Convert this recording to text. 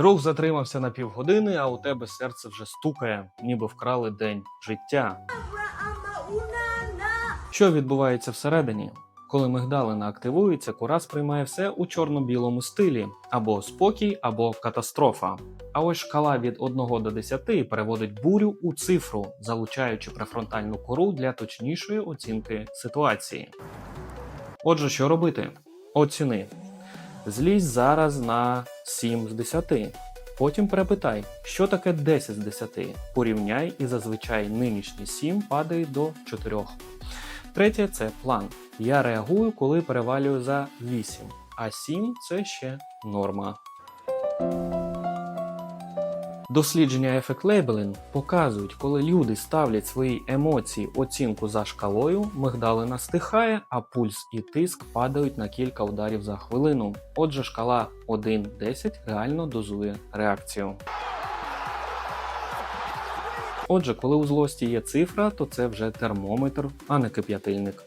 Рух затримався на півгодини, а у тебе серце вже стукає, ніби вкрали день життя. Що відбувається всередині? Коли мигдалина активується, кура сприймає все у чорно-білому стилі або спокій, або катастрофа. А ось шкала від 1 до 10 переводить бурю у цифру, залучаючи префронтальну кору для точнішої оцінки ситуації. Отже, що робити? Оціни. Злізь зараз на 7 з 10. Потім перепитай, що таке 10 з 10. Порівняй і зазвичай нинішні 7 падає до 4. Третє це план. Я реагую, коли перевалюю за 8, а 7 це ще норма. Дослідження Effect Labeling показують, коли люди ставлять свої емоції оцінку за шкалою, мигдалина стихає, а пульс і тиск падають на кілька ударів за хвилину. Отже, шкала 1-10 реально дозує реакцію. Отже, коли у злості є цифра, то це вже термометр, а не кип'ятильник.